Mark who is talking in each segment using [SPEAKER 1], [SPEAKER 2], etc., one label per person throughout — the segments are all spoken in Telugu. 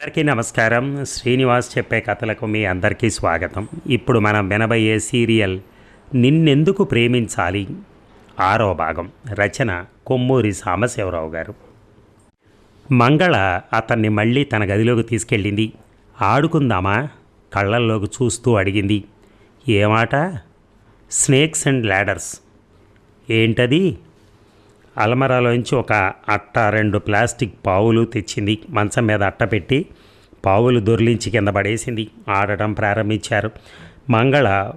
[SPEAKER 1] అందరికీ నమస్కారం. శ్రీనివాస్ చెప్పే కథలకు మీ అందరికీ స్వాగతం. ఇప్పుడు మనం వినబోయే సీరియల్ నిన్నెందుకు ప్రేమించాలి? ఆరో భాగం. రచన కొమ్మూరి సాంబశివరావు గారు. మంగళ అతన్ని మళ్ళీ తన గదిలోకి తీసుకెళ్ళింది. ఆడుకుందామా? కళ్ళల్లోకి చూస్తూ అడిగింది. ఏమాట? స్నేక్స్ అండ్ ల్యాడర్స్ ఏంటది? అలమరాలోంచి ఒక అట్ట రెండు ప్లాస్టిక్ పావులు తెచ్చింది. మంచం మీద అట్ట పెట్టి పావులు దొర్లించి కింద పడేసింది. ఆడటం ప్రారంభించారు. మంగళ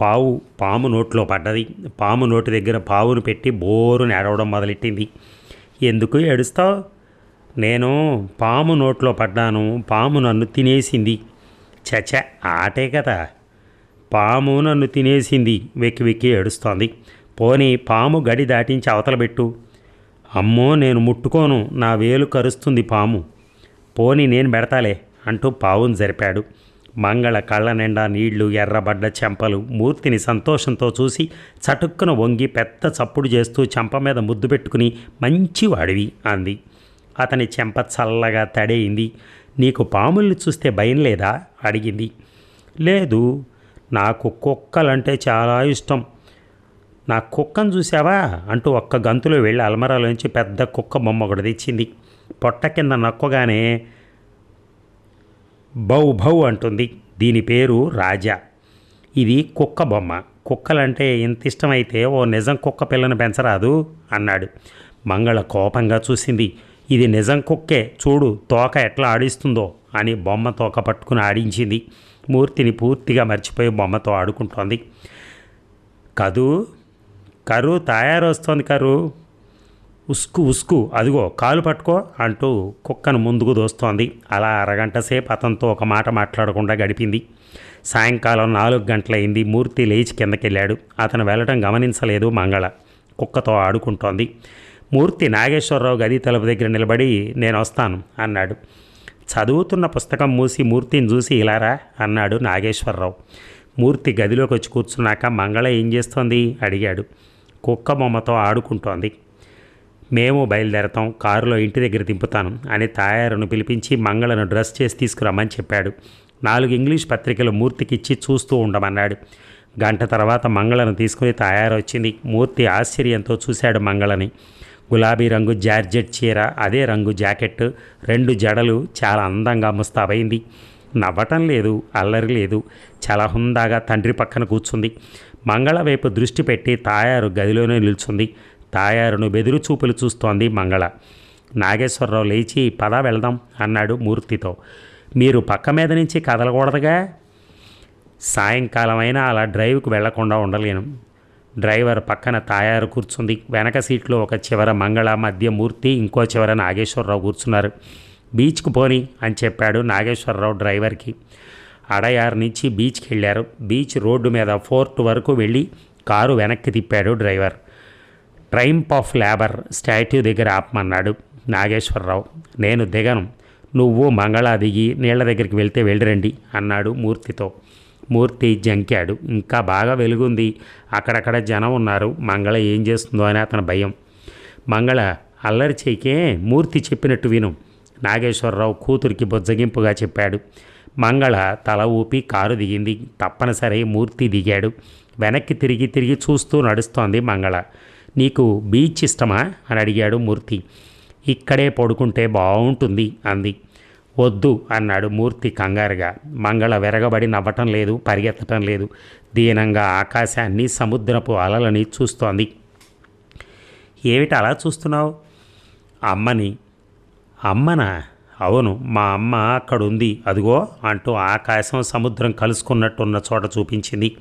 [SPEAKER 1] పావు పాము నోట్లో పడ్డది. పాము నోటి దగ్గర పావును పెట్టి బోరుని ఏడవడం మొదలెట్టింది. ఎందుకు ఏడుస్తావు? నేను పాము నోట్లో పడ్డాను. పాము నన్ను తినేసింది. చచ ఆటే కదా. పాము నన్ను తినేసింది. వెక్కి వెక్కి ఏడుస్తోంది. పోనీ పాము గడి దాటించి అవతలబెట్టు అమ్మో నేను ముట్టుకోను నా వేలు కరుస్తుంది పాము. పోనీ నేను పెడతాలే అంటూ పావును జరిపాడు. మంగళ కళ్ళ నిండా నీళ్ళు ఎర్రబడ్డ చెంపలు మూర్తిని సంతోషంతో చూసి చటుక్కున వంగి పెద్ద చప్పుడు చేస్తూ చెంప మీద ముద్దు పెట్టుకుని మంచివాడివి అంది. అతని చెంప చల్లగా తడేయింది. నీకు పాముల్ని చూస్తే భయం లేదా? అడిగింది. లేదు నాకు కుక్కలంటే చాలా ఇష్టం. నా కుక్కను చూసావా అంటూ ఒక్క గంతులో వెళ్ళి అల్మరాలోంచి పెద్ద కుక్క బొమ్మ ఒకటి తెచ్చింది. పొట్ట కింద నొక్కగానే బౌ భౌ అంటుంది. దీని పేరు రాజా. ఇది కుక్క బొమ్మ. కుక్కలంటే ఇంత ఇష్టమైతే ఓ నిజం కుక్క పిల్లను పెంచరాదు అన్నాడు. మంగళ కోపంగా చూసింది. ఇది నిజం కుక్కే. చూడు తోక ఎట్లా ఆడిస్తుందో అని బొమ్మ తోక పట్టుకుని ఆడించింది. మూర్తిని పూర్తిగా మర్చిపోయి బొమ్మతో ఆడుకుంటోంది. కదూ కరు తయారొస్తోంది కరు ఉస్కు ఉస్కు అదిగో కాలు పట్టుకో అంటూ కుక్కను ముందుకు దోస్తోంది. అలా అరగంట సేపు అతనితో ఒక మాట మాట్లాడకుండా గడిపింది. సాయంకాలం నాలుగు గంటలైంది. మూర్తి లేచి కిందకెళ్ళాడు. అతను వెళ్ళడం గమనించలేదు మంగళ. కుక్కతో ఆడుకుంటోంది. మూర్తి నాగేశ్వరరావు గది తలుపు దగ్గర నిలబడి నేను వస్తాను అన్నాడు. చదువుతున్న పుస్తకం మూసి మూర్తిని చూసి ఇలారా అన్నాడు నాగేశ్వరరావు. మూర్తి గదిలోకి వచ్చి కూర్చున్నాక మంగళ ఏం చేస్తోంది? అడిగాడు. కుక్క బొమ్మతో ఆడుకుంటోంది. మేము బయలుదేరతాం కారులో ఇంటి దగ్గర దింపుతాను అని తాయారును పిలిపించి మంగళను డ్రెస్ చేసి తీసుకురమ్మని చెప్పాడు. నాలుగు ఇంగ్లీష్ పత్రికలు మూర్తికిచ్చి చూస్తూ ఉండమన్నాడు. గంట తర్వాత మంగళను తీసుకుని తయారొచ్చింది మూర్తి ఆశ్చర్యంతో చూశాడు మంగళని. గులాబీ రంగు జార్జెట్ చీర అదే రంగు జాకెట్ రెండు జడలు చాలా అందంగా ముస్తాబైంది నవ్వటం లేదు అల్లరి లేదు. చాలా హుందాగా తండ్రి పక్కన కూర్చుంది. మంగళ వైపు దృష్టి పెట్టి తాయారు గదిలోనే నిల్చుంది. తాయారును బెదురు చూపులు చూస్తోంది మంగళ. నాగేశ్వరరావు లేచి పద వెళ్దాం అన్నాడు మూర్తితో. మీరు పక్క మీద నుంచి కదలకూడదుగా. సాయంకాలమైనా అలా డ్రైవ్కు వెళ్ళకుండా ఉండలేను. డ్రైవర్ పక్కన తాయారు కూర్చుంది. వెనక సీట్లో ఒక చివర మంగళ మధ్య మూర్తి ఇంకో చివర నాగేశ్వరరావు కూర్చున్నారు. బీచ్కు పోని అని చెప్పాడు నాగేశ్వరరావు డ్రైవర్కి. అడయార్ నుంచి బీచ్కి వెళ్ళారు. బీచ్ రోడ్డు మీద ఫోర్ట్ వరకు వెళ్ళి కారు వెనక్కి తిప్పాడు driver. Triumph of labour statue దగ్గర ఆపమన్నాడు నాగేశ్వరరావు. నేను దిగను. నువ్వు మంగళ దిగి నీళ్ళ దగ్గరికి వెళ్తే వెళ్ళిరండి అన్నాడు మూర్తితో. మూర్తి జంకాడు. ఇంకా బాగా వెలుగుంది. అక్కడక్కడ జనం ఉన్నారు. మంగళ ఏం చేస్తుందో అని అతని భయం. మంగళ అల్లరి చేకే మూర్తి చెప్పినట్టు విను. నాగేశ్వరరావు కూతురికి బుజ్జగింపుగా చెప్పాడు. మంగళ తల ఊపి కారు దిగింది. తప్పనిసరి మూర్తి దిగాడు. వెనక్కి తిరిగి తిరిగి చూస్తూ నడుస్తోంది మంగళ. నీకు బీచ్ ఇష్టమా? అని అడిగాడు మూర్తి. ఇక్కడే పడుకుంటే బాగుంటుంది అంది. వద్దు అన్నాడు మూర్తి కంగారుగా. మంగళ వెరగబడి నవ్వటం లేదు పరిగెత్తటం లేదు. దీనంగా ఆకాశాన్ని సముద్రపు అలలని చూస్తోంది. ఏమిటి అలా చూస్తున్నావు? అమ్మని. అమ్మనా? అవును మా అమ్మ అక్కడ ఉంది అదిగో అంటూ ఆకాశం సముద్రం కలుసుకున్నట్టున్న చోట చూపించింది.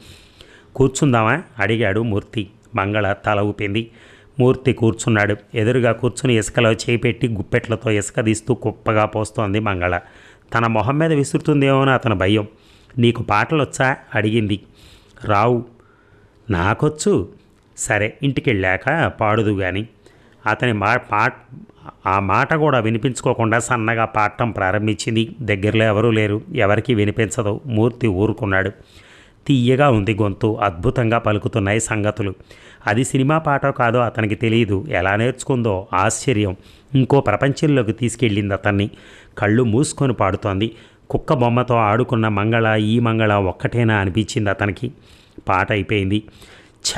[SPEAKER 1] కూర్చుందామా? అడిగాడు మూర్తి. మంగళ తల ఊపింది. మూర్తి కూర్చున్నాడు. ఎదురుగా కూర్చుని ఇసుకలో చేపెట్టి గుప్పెట్లతో ఇసుక తీస్తూ కుప్పగా పోస్తోంది మంగళ. తన మొహం మీద విసురుతుందేమో అని అతని భయం. నీకు పాటలు వచ్చా అడిగింది. రావు. నాకొచ్చు. సరే ఇంటికెళ్ళాక పాడుదు కానీ అతని మా పాట ఆ మాట కూడా వినిపించుకోకుండా సన్నగా పాడటం ప్రారంభించింది. దగ్గరలో ఎవరూ లేరు. ఎవరికీ వినిపించదు. మూర్తి ఊరుకున్నాడు. తీయగా ఉంది గొంతు. అద్భుతంగా పలుకుతున్నాయి సంగతులు. అది సినిమా పాటో కాదో అతనికి తెలియదు ఎలా నేర్చుకుందో ఆశ్చర్యం. ఇంకో ప్రపంచంలోకి తీసుకెళ్ళింది అతన్ని. కళ్ళు మూసుకొని పాడుతోంది. కుక్క బొమ్మతో ఆడుకున్న మంగళ ఈ మంగళ ఒక్కటేనా అనిపించింది అతనికి. పాట అయిపోయింది.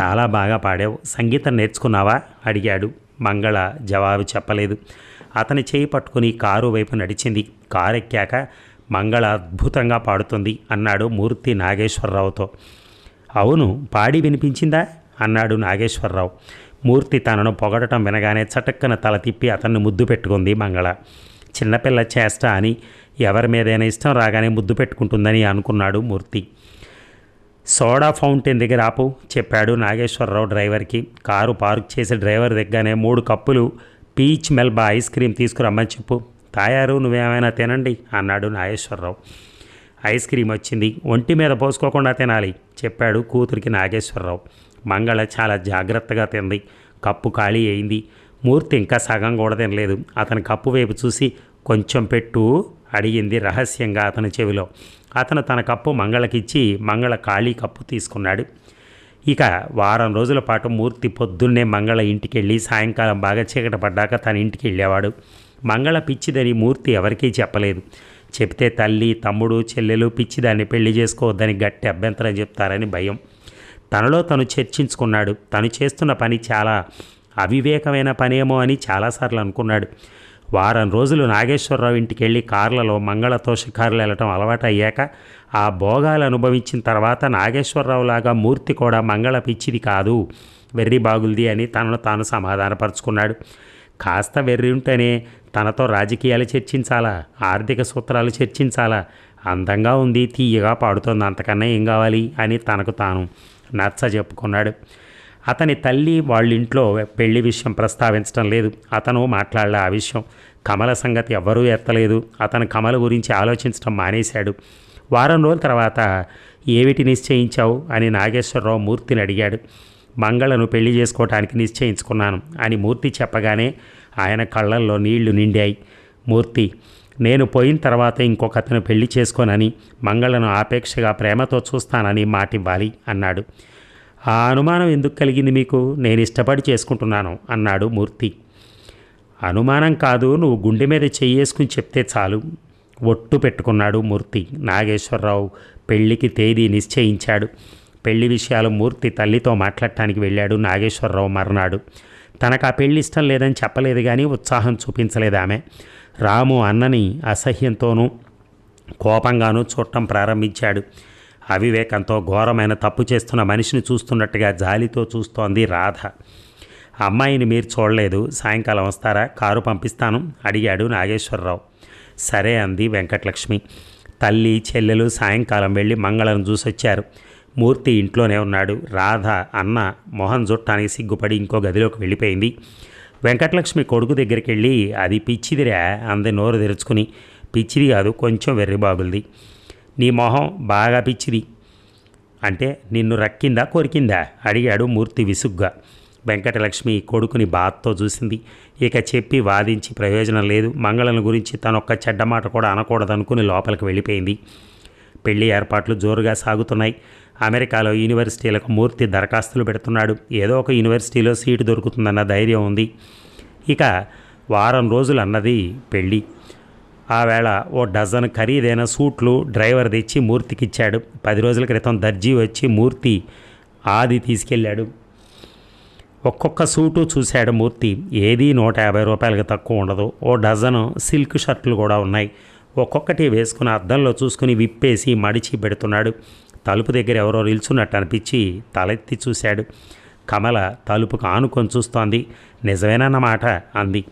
[SPEAKER 1] చాలా బాగా పాడావు. సంగీతం నేర్చుకున్నావా? అడిగాడు. మంగళ జవాబు చెప్పలేదు. అతని చేయి పట్టుకుని కారు వైపు నడిచింది. కారు ఎక్కాక మంగళ అద్భుతంగా పాడుతుంది అన్నాడు మూర్తి నాగేశ్వరరావుతో. అవును పాడి వినిపించిందా? అన్నాడు నాగేశ్వరరావు. మూర్తి తనను పొగడటం వినగానే చటక్కన తల తిప్పి అతన్ని ముద్దు పెట్టుకుంది మంగళ. చిన్నపిల్ల చేష్ట అని ఎవరి మీదైనా ఇష్టం రాగానే ముద్దు పెట్టుకుంటుందని అనుకున్నాడు మూర్తి. సోడా ఫౌంటైన్ దగ్గర ఆపు చెప్పాడు నాగేశ్వరరావు డ్రైవర్కి. కారు పార్క్ చేసి డ్రైవర్ దగ్గరనే మూడు కప్పులు పీచ్ మెల్బా ఐస్ క్రీమ్ తీసుకురమ్మని చెప్పు. తాయారు నువ్వేమైనా తినండి అన్నాడు నాగేశ్వరరావు. ఐస్ క్రీమ్ వచ్చింది ఒంటి మీద పోసుకోకుండా తినాలి చెప్పాడు కూతురికి నాగేశ్వరరావు. మంగళ చాలా జాగ్రత్తగా తింది కప్పు ఖాళీ అయింది. మూర్తి ఇంకా సగం కూడా తినలేదు అతని కప్పు వైపు చూసి కొంచెం పెట్టు అడిగింది రహస్యంగా అతని చెవిలో. అతను తన కప్పు మంగళకిచ్చి మంగళ ఖాళీ కప్పు తీసుకున్నాడు. ఇక వారం రోజుల పాటు మూర్తి పొద్దున్నే మంగళ ఇంటికి వెళ్ళి సాయంకాలం బాగా చీకట పడ్డాక తన ఇంటికి వెళ్ళేవాడు మంగళ పిచ్చిదని మూర్తి ఎవరికీ చెప్పలేదు. చెప్తే తల్లి తమ్ముడు చెల్లెలు పిచ్చిదాన్ని పెళ్ళి చేసుకోవద్దని గట్టి అభ్యంతరం చెప్తారని భయం. తనలో తను చర్చించుకున్నాడు. తను చేస్తున్న పని చాలా అవివేకమైన పనేమో అని చాలాసార్లు అనుకున్నాడు. వారం రోజులు నాగేశ్వరరావు ఇంటికి వెళ్ళి కార్లలో మంగళతో షికారులు వెళ్ళటం అలవాటయ్యాక ఆ భోగాలు అనుభవించిన తర్వాత నాగేశ్వరరావు లాగా మూర్తి కూడా మంగళ పిచ్చిది కాదు. వెర్రి బాగుల్ది అని తనను తాను సమాధానపరుచుకున్నాడు. కాస్త వెర్రి ఉంటేనే తనతో రాజకీయాలు చర్చించాలా ఆర్థిక సూత్రాలు చర్చించాలా అందంగా ఉంది తీయగా పాడుతోంది అంతకన్నా ఏం కావాలి అని తనకు తాను నచ్చ చెప్పుకున్నాడు అతని తల్లి వాళ్ళింట్లో పెళ్ళి విషయం ప్రస్తావించడం లేదు. అతను మాట్లాడలే ఆ విషయం. కమల సంగతి ఎవ్వరూ ఎత్తలేదు. అతను కమల గురించి ఆలోచించడం మానేశాడు. వారం రోజుల తర్వాత ఏమిటి నిశ్చయించావు? అని నాగేశ్వరరావు మూర్తిని అడిగాడు. మంగళను పెళ్ళి చేసుకోవటానికి నిశ్చయించుకున్నాను అని మూర్తి చెప్పగానే ఆయన కళ్ళల్లో నీళ్ళు నిండాయి. మూర్తి నేను పోయిన తర్వాత ఇంకొక అతను పెళ్ళి చేసుకోనని మంగళను ఆపేక్షగా ప్రేమతో చూస్తానని మాటివ్వాలి అన్నాడు. ఆ అనుమానం ఎందుకు కలిగింది మీకు? నేను ఇష్టపడి చేసుకుంటున్నాను అన్నాడు మూర్తి. అనుమానం కాదు నువ్వు గుండె మీద చెయ్యేసుకుని చెప్తే చాలు ఒట్టు పెట్టుకున్నాడు మూర్తి. నాగేశ్వరరావు పెళ్ళికి తేదీ నిశ్చయించాడు. పెళ్ళి విషయాలు మూర్తి తల్లితో మాట్లాడటానికి వెళ్ళాడు. నాగేశ్వరరావు మర్నాడు. తనకు ఆ పెళ్ళి ఇష్టం లేదని చెప్పలేదు కానీ ఉత్సాహం చూపించలేదు ఆమె. రాము అన్నని అసహ్యంతోనూ కోపంగానూ చూడటం ప్రారంభించాడు. అవివేకంతో ఘోరమైన తప్పు చేస్తున్న మనిషిని చూస్తున్నట్టుగా జాలితో చూస్తోంది రాధ. అమ్మాయిని మీరు చూడలేదు సాయంకాలం వస్తారా? కారు పంపిస్తాను అడిగాడు నాగేశ్వరరావు. సరే అంది వెంకటలక్ష్మి. తల్లి చెల్లెలు సాయంకాలం వెళ్ళి మంగళను చూసొచ్చారు. మూర్తి ఇంట్లోనే ఉన్నాడు. రాధ అన్న మొహం జుట్టానికి సిగ్గుపడి ఇంకో గదిలోకి వెళ్ళిపోయింది. వెంకటలక్ష్మి కొడుకు దగ్గరికి వెళ్ళి అది పిచ్చిదిరా అంది నోరు తెరుచుకుని. పిచ్చిది కాదు కొంచెం వెర్రిబాగుంది నీ మొహం బాగా పిచ్చిది. అంటే నిన్ను రక్కిందా కొరికిందా? అడిగాడు మూర్తి విసుగ్గా. వెంకటలక్ష్మి కొడుకుని బాధతో చూసింది. ఇక చెప్పి వాదించి ప్రయోజనం లేదు. మంగళను గురించి తనొక్క చెడ్డ మాట కూడా అనకూడదనుకుని లోపలికి వెళ్ళిపోయింది. పెళ్ళి ఏర్పాట్లు జోరుగా సాగుతున్నాయి. అమెరికాలో యూనివర్సిటీలకు మూర్తి దరఖాస్తులు పెడుతున్నాడు. ఏదో ఒక యూనివర్సిటీలో సీటు దొరుకుతుందన్న ధైర్యం ఉంది. ఇక వారం రోజులు అన్నది పెళ్ళి ఆవేళ ఓ డజన్ ఖరీదైన సూట్లు డ్రైవర్ తెచ్చి మూర్తికిచ్చాడు. పది రోజుల క్రితం దర్జీ వచ్చి మూర్తి ఆది తీసుకెళ్ళాడు. ఒక్కొక్క సూటు చూశాడు మూర్తి. ఏది నూట యాభై రూపాయలకి తక్కువ ఉండదు. ఓ డజను సిల్క్ షర్ట్లు కూడా ఉన్నాయి. ఒక్కొక్కటి వేసుకుని అద్దంలో చూసుకుని విప్పేసి మడిచి పెడుతున్నాడు. తలుపు దగ్గర ఎవరో నిల్చున్నట్టు అనిపించి తలెత్తి చూశాడు. కమల తలుపుకు ఆనుకొని చూస్తోంది. నిజమేనన్నమాట అంది.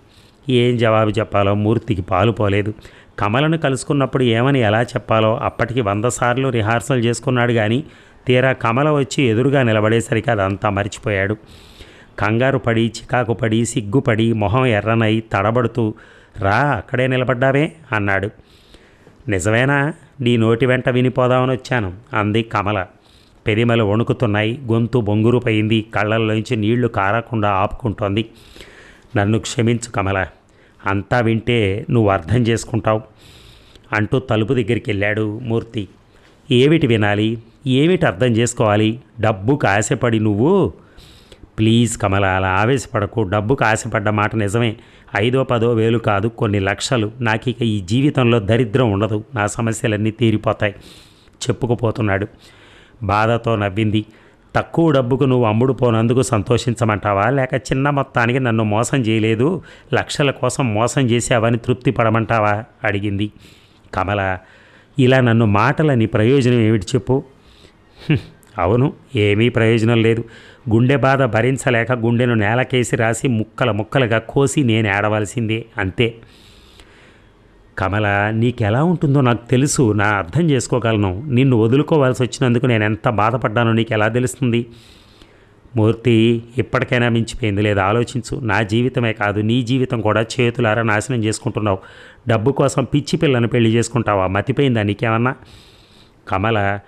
[SPEAKER 1] ఏం జవాబు చెప్పాలో మూర్తికి పాలు పోలేదు. కమలను కలుసుకున్నప్పుడు ఏమని ఎలా చెప్పాలో అప్పటికి వంద సార్లు రిహార్సల్ చేసుకున్నాడు కానీ తీరా కమల వచ్చి ఎదురుగా నిలబడేసరికి అదంతా మర్చిపోయాడు. కంగారు పడి చికాకు పడి సిగ్గుపడి మొహం ఎర్రనై తడబడుతూ రా అక్కడే నిలబడ్డావే అన్నాడు. నిజమేనా? నీ నోటి వెంట వినిపోదామని వచ్చాను అంది కమల. పెరిమలు వణుకుతున్నాయి గొంతు బొంగురుపోయింది కళ్ళల్లోంచి నీళ్ళు కారకుండా ఆపుకుంటోంది. నన్ను క్షమించు కమల అంతా వింటే నువ్వు అర్థం చేసుకుంటావు అంటూ తలుపు దగ్గరికి వెళ్ళాడు మూర్తి. ఏమిటి వినాలి? ఏమిటి అర్థం చేసుకోవాలి? డబ్బుకు ఆశపడి నువ్వు? ప్లీజ్ కమల అలా ఆవేశపడకు. డబ్బుకు ఆశపడ్డ మాట నిజమే. ఐదో పదో వేలు కాదు కొన్ని లక్షలు. నాకు ఇక ఈ జీవితంలో దరిద్రం ఉండదు. నా సమస్యలన్నీ తీరిపోతాయి. చెప్పుకుపోతున్నాడు. బాధతో నవ్వింది. తక్కువ డబ్బుకు నువ్వు అమ్ముడు పోనందుకు సంతోషించమంటావా? లేక చిన్న మొత్తానికి నన్ను మోసం చేయలేదు లక్షల కోసం మోసం చేసావని తృప్తి పడమంటావా అడిగింది. కమల ఇలా నన్ను మాటలని ప్రయోజనం ఏమిటి చెప్పు? అవును ఏమీ ప్రయోజనం లేదు. గుండె బాధ భరించలేక గుండెను నేలకేసి రాసి ముక్కల ముక్కలుగా కోసి నేను ఏడవలసిందే అంతే. కమల నీకెలా ఉంటుందో నాకు తెలుసు. నా అర్థం చేసుకోగలను. నిన్ను వదులుకోవాల్సి వచ్చినందుకు నేను ఎంత బాధపడ్డానో నీకు ఎలా తెలుస్తుంది? మూర్తి ఇప్పటికైనా మించిపోయింది లేదా ఆలోచించు. నా జీవితమే కాదు నీ జీవితం కూడా చేతులారా నాశనం చేసుకుంటున్నావు. డబ్బు కోసం పిచ్చి పిల్లను పెళ్ళి చేసుకుంటావా? మతిపోయిందా నీకేమన్నా? కమల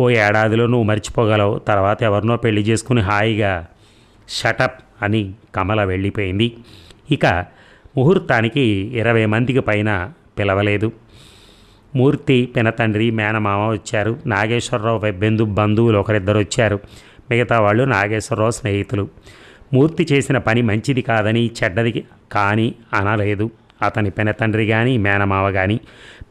[SPEAKER 1] ఓ ఏడాదిలో నువ్వు మర్చిపోగలవు. తర్వాత ఎవరినో పెళ్ళి చేసుకుని హాయిగా షటప్ అని కమల వెళ్ళిపోయింది. ఇక ముహూర్తానికి ఇరవై మందికి పైన పిలవలేదు. మూర్తి పినతండ్రి మేనమామ వచ్చారు. నాగేశ్వరరావు బెందు బంధువులు ఒకరిద్దరు వచ్చారు. మిగతా వాళ్ళు నాగేశ్వరరావు స్నేహితులు. మూర్తి చేసిన పని మంచిది కాదని చెడ్డది కానీ అనలేదు. అతని పినతండ్రి కానీ మేనమావ కానీ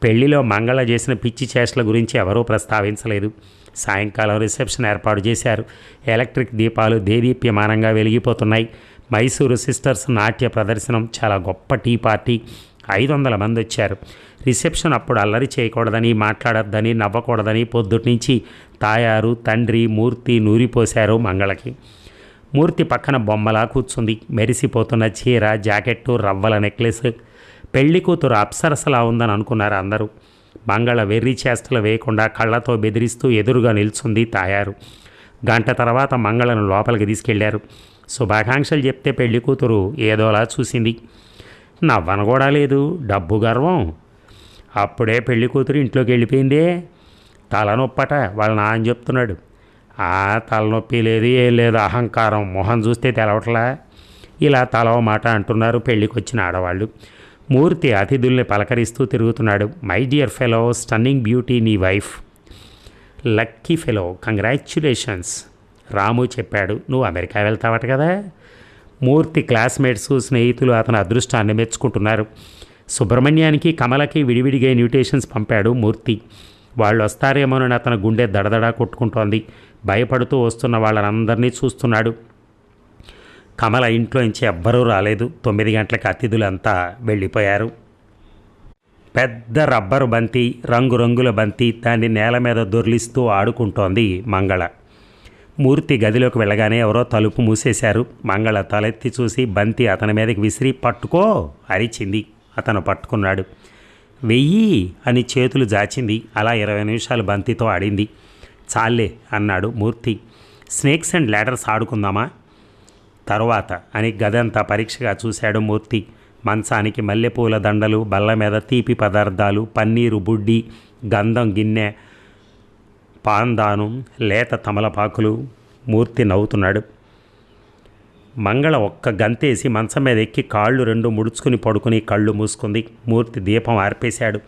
[SPEAKER 1] పెళ్ళిలో మంగళ చేసిన పిచ్చి చేష్టల గురించి ఎవరూ ప్రస్తావించలేదు. సాయంకాలం రిసెప్షన్ ఏర్పాటు చేశారు. ఎలక్ట్రిక్ దీపాలు దేదీప్యమానంగా వెలిగిపోతున్నాయి. మైసూరు సిస్టర్స్ నాట్య ప్రదర్శనం చాలా గొప్ప టీ పార్టీ. ఐదు వందల మంది వచ్చారు. రిసెప్షన్ అప్పుడు అల్లరి చేయకూడదని మాట్లాడొద్దని నవ్వకూడదని పొద్దుట్నుంచి తాయారు తండ్రి మూర్తి నూరిపోశారు మంగళకి. మూర్తి పక్కన బొమ్మలా కూర్చుంది. మెరిసిపోతున్న చీర జాకెట్టు రవ్వల నెక్లెస్ పెళ్ళి కూతురు అప్సరసలా ఉందని అనుకున్నారు అందరూ. మంగళ వెర్రి చేష్టలు వేయకుండా కళ్ళతో బెదిరిస్తూ ఎదురుగా నిల్చుంది తాయారు. గంట తర్వాత మంగళను లోపలికి తీసుకెళ్ళారు. శుభాకాంక్షలు చెప్తే పెళ్ళి కూతురు ఏదోలా చూసింది. నవ్వన కూడా లేదు డబ్బు గర్వం. అప్పుడే పెళ్ళి కూతురు ఇంట్లోకి వెళ్ళిపోయిందే తలనొప్పట వాళ్ళ నాన్న చెప్తున్నాడు. ఆ తలనొప్పి లేదు ఏం లేదు అహంకారం మొహం చూస్తే తెలవట్లా. ఇలా తలవ మాట అంటున్నారు పెళ్ళికి వచ్చిన ఆడవాళ్ళు. మూర్తి అతిథుల్ని పలకరిస్తూ తిరుగుతున్నాడు. My dear fellow stunning beauty నీ wife. Lucky fellow congratulations. Ramu చెప్పాడు నువ్వు అమెరికా వెళ్తావట కదా? మూర్తి క్లాస్మేట్స్ స్నేహితులు అతని అదృష్టాన్ని మెచ్చుకుంటున్నారు. సుబ్రహ్మణ్యానికి కమలకి విడివిడిగా ఇన్విటేషన్స్ పంపాడు మూర్తి. వాళ్ళు వస్తారేమోనని అతని గుండె దడదడా కొట్టుకుంటోంది. భయపడుతూ వస్తున్న వాళ్ళనందరినీ చూస్తున్నాడు. కమల ఇంట్లోంచి ఎవ్వరూ రాలేదు. తొమ్మిది గంటలకు అతిథులంతా వెళ్ళిపోయారు. పెద్ద రబ్బరు బంతి రంగురంగుల బంతి దాన్ని నేల మీద దొర్లిస్తూ ఆడుకుంటోంది మంగళ. మూర్తి గదిలోకి వెళ్ళగానే ఎవరో తలుపు మూసేశారు. మంగళ తలెత్తి చూసి బంతి అతని మీదకి విసిరి పట్టుకో! అరిచింది. అతను పట్టుకున్నాడు. వెయ్యి! అని చేతులు జాచింది. అలా ఇరవై నిమిషాలు బంతితో ఆడింది. చాలే అన్నాడు మూర్తి. స్నేక్స్ అండ్ ల్యాడర్స్ ఆడుకుందామా? తరువాత! అని గదంతా పరీక్షగా చూశాడు మూర్తి. మంచానికి మల్లెపూల దండలు బల్ల మీద తీపి పదార్థాలు పన్నీరు బుడ్డి గంధం గిన్నె పాందాను లేత తమలపాకులు మూర్తి నవ్వుతున్నాడు. మంగళ ఒక్క గంతేసి మంచం మీద ఎక్కి కాళ్ళు రెండు ముడుచుకుని పడుకుని కళ్ళు మూసుకుంది. మూర్తి దీపం ఆర్పేశాడు.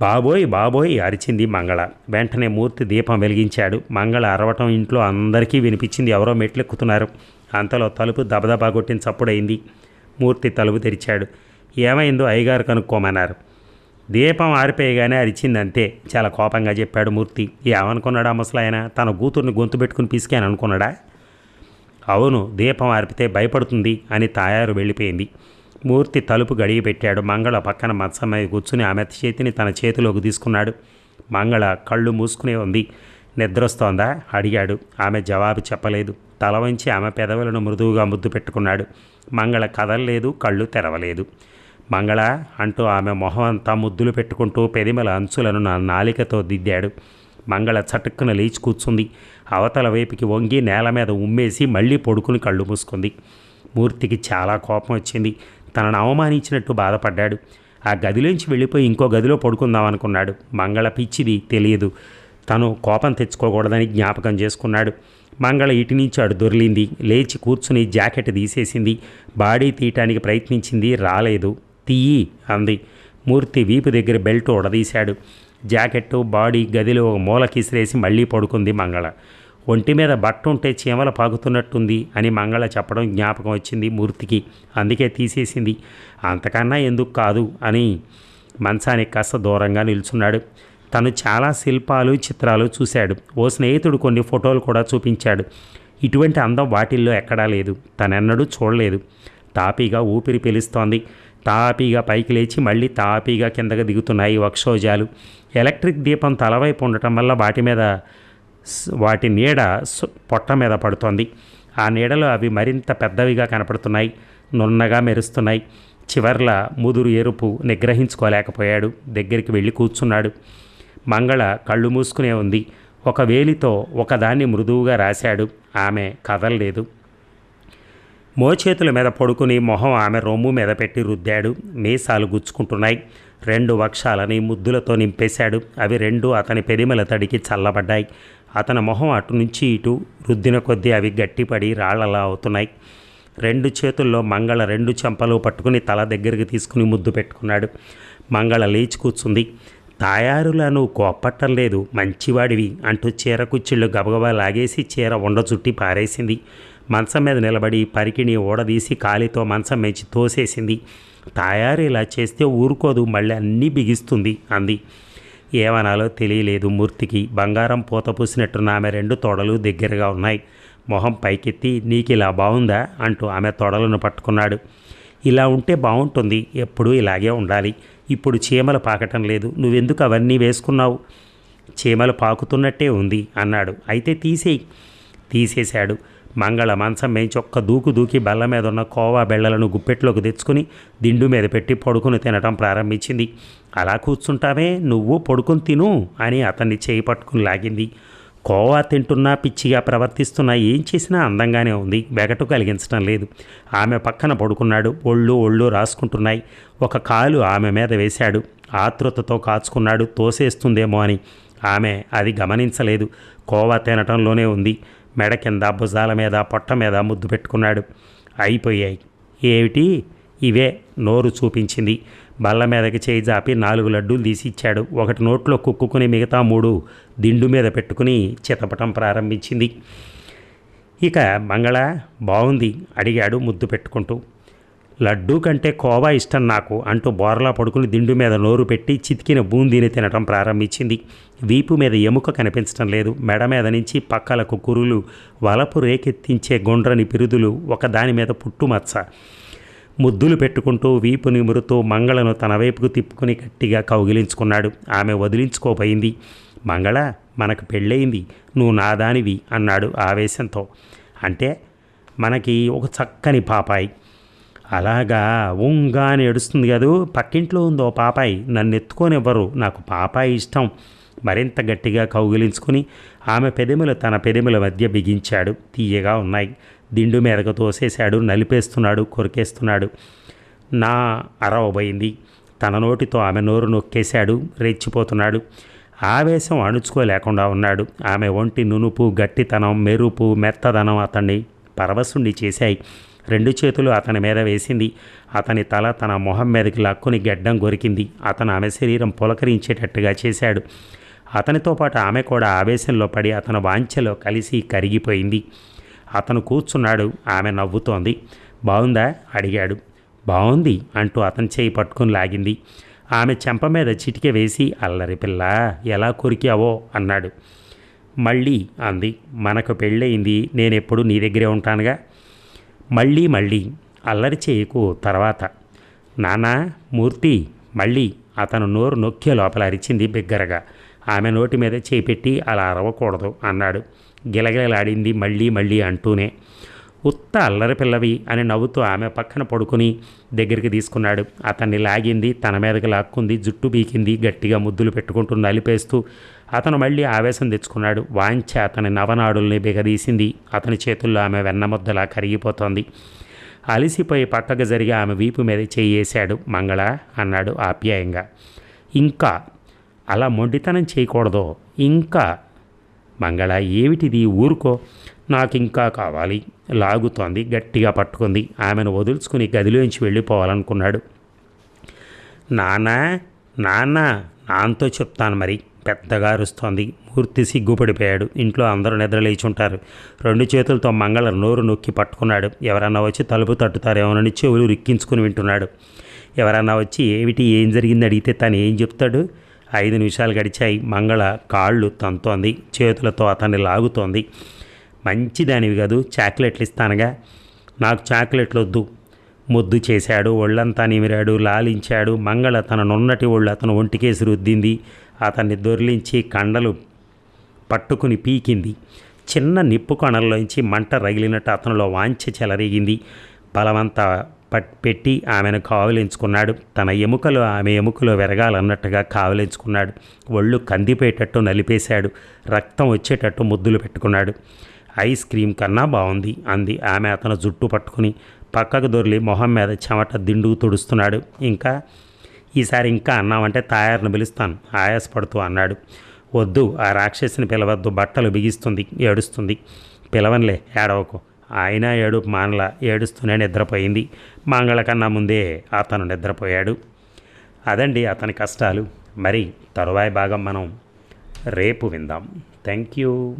[SPEAKER 1] బాబోయ్ బాబోయ్ అరిచింది మంగళ. వెంటనే మూర్తి దీపం వెలిగించాడు. మంగళ అరవటం ఇంట్లో అందరికీ వినిపించింది. ఎవరో మెట్లెక్కుతున్నారు. అంతలో తలుపు దబదబా కొట్టిన చప్పుడైంది. మూర్తి తలుపు తెరిచాడు. ఏమైందో అయ్యగారు కనుక్కోమన్నారు. దీపం ఆరిపోయగానే అరిచింది అంతే చాలా కోపంగా చెప్పాడు మూర్తి. ఏమనుకున్నాడా ముసలాయన? తన కూతుర్ని గొంతు పెట్టుకుని పిసికాను అనుకున్నాడా? అవును దీపం ఆర్పితే భయపడుతుంది అని తాయారు వెళ్ళిపోయింది. మూర్తి తలుపు గడిగి పెట్టాడు. మంగళ పక్కన మత్సమై కూర్చుని ఆమె చేతిని తన చేతిలోకి తీసుకున్నాడు. మంగళ కళ్ళు మూసుకునే ఉంది. నిద్రొస్తోందా? అడిగాడు. ఆమె జవాబు చెప్పలేదు. తల వంచి ఆమె పెదవులను మృదువుగా ముద్దు పెట్టుకున్నాడు. మంగళ కదలలేదు కళ్ళు తెరవలేదు. మంగళ అంటూ ఆమె మొహం అంతా ముద్దులు పెట్టుకుంటూ పెదిమల అంచులను నా నాలికతో దిద్దాడు. మంగళ చటుక్కున లేచి కూర్చుంది. అవతల వైపుకి వంగి నేల మీద ఉమ్మేసి మళ్ళీ పొడుకుని కళ్ళు మూసుకుంది. మూర్తికి చాలా కోపం వచ్చింది. తనను అవమానించినట్టు బాధపడ్డాడు. ఆ గదిలోంచి వెళ్ళిపోయి ఇంకో గదిలో పడుకుందాం అనుకున్నాడు. మంగళ పిచ్చిది తెలియదు. తను కోపం తెచ్చుకోకూడదని జ్ఞాపకం చేసుకున్నాడు. మంగళ ఇటు నుంచి అడు దొర్లింది. లేచి కూర్చుని జాకెట్ తీసేసింది. బాడీ తీయటానికి ప్రయత్నించింది. రాలేదు. తీయి అంది. మూర్తి వీపు దగ్గర బెల్ట్ ఉడదీశాడు జాకెట్టు బాడీ గదిలో ఒక మూలకిసిరేసి మళ్ళీ పడుకుంది మంగళ. ఒంటి మీద బట్ట ఉంటే చీమల పాకుతున్నట్టుంది అని మంగళ చెప్పడం జ్ఞాపకం వచ్చింది మూర్తికి. అందుకే తీసేసింది. అంతకన్నా ఎందుకు కాదు అని మంచానికి కాస్త దూరంగా నిల్చున్నాడు. తను చాలా శిల్పాలు చిత్రాలు చూశాడు. ఓ స్నేహితుడు కొన్ని ఫోటోలు కూడా చూపించాడు. ఇటువంటి అందం వాటిల్లో ఎక్కడా లేదు. తనెన్నడూ చూడలేదు. తాపీగా ఊపిరి పిలుస్తోంది. తాపీగా పైకి లేచి మళ్ళీ తాపీగా కిందకు దిగుతున్నాయి వక్షోజాలు. ఎలక్ట్రిక్ దీపం తలవైపు ఉండటం వల్ల వాటి మీద వాటి నీడ పొట్ట మీద పడుతోంది. ఆ నీడలో అవి మరింత పెద్దవిగా కనపడుతున్నాయి. నున్నగా మెరుస్తున్నాయి. చివర్ల ముదురు ఎరుపు నిగ్రహించుకోలేకపోయాడు. దగ్గరికి వెళ్ళి కూర్చున్నాడు. మంగళ కళ్ళు మూసుకునే ఉంది. ఒక వేలితో ఒకదాన్ని మృదువుగా రాశాడు. ఆమె కదలలేదు. మోచేతుల మీద పడుకుని మొహం ఆమె రొమ్ము మీద పెట్టి రుద్దాడు. మీసాలు గుచ్చుకుంటున్నాయి. రెండు వక్షాలని ముద్దులతో నింపేశాడు. అవి రెండు అతని పెదిమల తడికి చల్లబడ్డాయి. అతని మొహం అటు నుంచి ఇటు రుద్దిన కొద్దీ అవి గట్టిపడి రాళ్ళలా అవుతున్నాయి. రెండు చేతుల్లో మంగళ రెండు చెంపలు పట్టుకుని తల దగ్గరికి తీసుకుని ముద్దు పెట్టుకున్నాడు. మంగళ లేచి కూర్చుంది. తాయారులా నువ్వు కోప్పట్టం లేదు. మంచివాడివి అంటూ చీర కుచ్చిళ్ళు గబగబా లాగేసి చీర ఉండ చుట్టి పారేసింది. మంచం మీద నిలబడి పరికిణి ఊడదీసి కాలితో మంచం మెచ్చి తోసేసింది. తాయారు ఇలా చేస్తే ఊరుకోదు మళ్ళీ అన్నీ బిగిస్తుంది అంది. ఏమనాలో తెలియలేదు మూర్తికి. బంగారం పూత పూసినట్టున్న ఆమె రెండు తొడలు దగ్గరగా ఉన్నాయి. మొహం పైకెత్తి నీకు ఇలా బాగుందా అంటూ ఆమె తొడలను పట్టుకున్నాడు. ఇలా ఉంటే బాగుంటుంది ఎప్పుడూ ఇలాగే ఉండాలి. ఇప్పుడు చీమలు పాకటం లేదు. నువ్వెందుకు అవన్నీ వేసుకున్నావు? చీమలు పాకుతున్నట్టే ఉంది అన్నాడు. అయితే తీసేయి. తీసేశాడు. మంగళ మంచం మేంచి ఒక్క దూకు దూకి బల్ల మీద ఉన్న కోవా బెళ్ళలను గుప్పెట్లోకి తెచ్చుకుని దిండు మీద పెట్టి పడుకుని తినటం ప్రారంభించింది. అలా కూర్చుంటావే నువ్వు పడుకుని తిను అని అతన్ని చేయి పట్టుకుని లాగింది. కోవా తింటున్నా పిచ్చిగా ప్రవర్తిస్తున్నా ఏం చేసినా అందంగానే ఉంది వెగటు కలిగించడం లేదు. ఆమె పక్కన పడుకున్నాడు ఒళ్ళు ఒళ్ళు రాసుకుంటున్నాయి. ఒక కాలు ఆమె మీద వేశాడు ఆతృతతో కాచుకున్నాడు తోసేస్తుందేమో అని. ఆమె అది గమనించలేదు. కోవా తినటంలోనే ఉంది. మెడ కింద భుజాల మీద పొట్ట మీద ముద్దు పెట్టుకున్నాడు. అయిపోయాయి. ఏమిటి? ఇవే నోరు చూపించింది. బల్ల మీదకి చేయి జాపి నాలుగు లడ్డూలు తీసి ఇచ్చాడు. ఒకటి నోట్లో కుక్కుని మిగతా మూడు దిండు మీద పెట్టుకుని చితపటం ప్రారంభించింది. ఇక మంగళ బాగుంది అడిగాడు ముద్దు పెట్టుకుంటూ. లడ్డూ కంటే కోవా ఇష్టం నాకు అంటూ బోర్లా పడుకుని దిండు మీద నోరు పెట్టి చితికిన బూందీని తినటం ప్రారంభించింది. వీపు మీద ఎముక కనిపించడం లేదు. మెడ మీద నుంచి పక్కలకు కురులు వలపు రేకెత్తించే గుండ్రని పిరుదులు ఒకదాని మీద పుట్టుమచ్చ. ముద్దులు పెట్టుకుంటూ వీపు నిమురుతూ మంగళను తన వైపుకు తిప్పుకుని గట్టిగా కౌగిలించుకున్నాడు. ఆమె వదిలించుకోపోయింది. మంగళ మనకు పెళ్ళయింది. నువ్వు నాదానివి అన్నాడు ఆవేశంతో. అంటే మనకి ఒక చక్కని పాపాయి. అలాగా ఉంగా అని ఏడుస్తుంది కదూ. పక్కింట్లో ఉందో పాపాయి. నన్ను ఎత్తుకోనివ్వరు నాకు పాపాయి ఇష్టం. మరింత గట్టిగా కౌగిలించుకుని ఆమె పెదెములు తన పెదెముల మధ్య బిగించాడు. తీయగా ఉన్నాయి. దిండు మీదకు తోసేశాడు. నలిపేస్తున్నాడు. కొరికేస్తున్నాడు. నా అరవబోయింది తన నోటితో ఆమె నోరు నొక్కేశాడు. రెచ్చిపోతున్నాడు. ఆవేశం అణుచుకోలేకుండా ఉన్నాడు. ఆమె ఒంటి నునుపు గట్టితనం మెరుపు మెత్తదనం అతన్ని పరవశుణ్ణి చేశాయి. రెండు చేతులు అతని మీద వేసింది. అతని తల తన మొహం మీదకి లాక్కుని గెడ్డం కొరికింది అతను ఆమె శరీరం పులకరించేటట్టుగా చేశాడు. అతనితో పాటు ఆమె కూడా ఆవేశంలో పడి అతను వాంఛలో కలిసి కరిగిపోయింది. అతను కూర్చున్నాడు. ఆమె నవ్వుతోంది. బాగుందా అడిగాడు. బాగుంది అంటూ అతని చేయి పట్టుకుని లాగింది. ఆమె చెంప మీద చిటికె వేసి అల్లరి పిల్ల ఎలా కొరికావో? అన్నాడు. మళ్ళీ అంది. మనకు పెళ్ళయింది. నేనెప్పుడు నీ దగ్గరే ఉంటానుగా? మళ్ళీ మళ్ళీ అల్లరి చేయకు తర్వాత. నానా మూర్తి మళ్ళీ అతను నోరు నొక్కే లోపల అరిచింది బిగ్గరగా. ఆమె నోటి మీద చేపెట్టి అలా అరవకూడదు అన్నాడు. గిలగిలలాడింది మళ్ళీ మళ్ళీ అంటూనే. ఉత్త అల్లరి పిల్లవి అని నవ్వుతూ ఆమె పక్కన పడుకుని దగ్గరికి తీసుకున్నాడు. అతన్ని లాగింది తన మీదకి లాక్కుంది జుట్టు బీకింది గట్టిగా ముద్దులు పెట్టుకుంటూ నలిపేస్తూ అతను మళ్ళీ ఆవేశం తెచ్చుకున్నాడు. వాంఛ అతని నవనాడుల్ని బిగదీసింది. అతని చేతుల్లో ఆమె వెన్నముద్దలా కరిగిపోతోంది. అలిసిపోయి పక్కకు జరిగి ఆమె వీపు మీద చేయేశాడు మంగళ అన్నాడు ఆప్యాయంగా. ఇంకా అలా మొండితనం చేయకూడదు. ఇంకా మంగళ ఏమిటిది? ఊరుకో. నాకు ఇంకా కావాలి. లాగుతోంది. గట్టిగా పట్టుకుంది. ఆమెను వదులుచుకుని గదిలోంచి వెళ్ళిపోవాలనుకున్నాడు. నాన్న నాన్న నాన్నతో చెప్తాను మరి. పెద్దగా అరుస్తోంది. మూర్తి సిగ్గుపడిపోయాడు. ఇంట్లో అందరూ నిద్ర లేచుంటారు. రెండు చేతులతో మంగళ నోరు నొక్కి పట్టుకున్నాడు. ఎవరన్నా వచ్చి తలుపు తట్టుతారేమోనని చెవులు రిక్కించుకుని వింటున్నాడు. ఎవరన్నా వచ్చి ఏమిటి? ఏం జరిగింది? అడిగితే తను ఏం చెప్తాడు? ఐదు నిమిషాలు గడిచాయి. మంగళ కాళ్ళు తంతోంది. చేతులతో అతన్ని లాగుతోంది. మంచిదానివి కాదు. చాక్లెట్లు ఇస్తానుగా. నాకు చాక్లెట్లు వద్దు ముద్దు చేశాడు ఒళ్ళంతా నిమిరాడు లాలించాడు. మంగళ తన నున్నటి ఒళ్ళు అతను ఒంటికేసి రుద్దింది. అతన్ని దొర్లించి కండలు పట్టుకుని పీకింది. చిన్న నిప్పు కొనల్లోంచి మంట రగిలినట్టు అతనిలో వాంఛ చెలరేగింది. బలవంతా పట్ పెట్టి ఆమెను కావలించుకున్నాడు. తన ఎముకలు ఆమె ఎముకలో విరగాలన్నట్టుగా కావలించుకున్నాడు. ఒళ్ళు కందిపోయేటట్టు నలిపేశాడు. రక్తం వచ్చేటట్టు ముద్దులు పెట్టుకున్నాడు. ఐస్ క్రీమ్ కన్నా బాగుంది అంది ఆమె అతను జుట్టు పట్టుకుని. పక్కకు దొర్లి మొహం మీద చెమట దిండుకు తుడుస్తున్నాడు. ఇంకా ఈసారి ఇంకా అన్నామంటే తాయారును పిలుస్తాను ఆయాసపడుతూ అన్నాడు. వద్దు ఆ రాక్షసిని పిలవద్దు బట్టలు బిగిస్తుంది ఏడుస్తుంది. పిలవనిలే ఏడవకు. ఆయన ఏడుపు మానల ఏడుస్తూనే నిద్రపోయింది. మంగళ కన్నా ముందే అతను నిద్రపోయాడు. అదండి అతని కష్టాలు. మరి తరువాయి భాగం మనం రేపు విందాం. Thank you.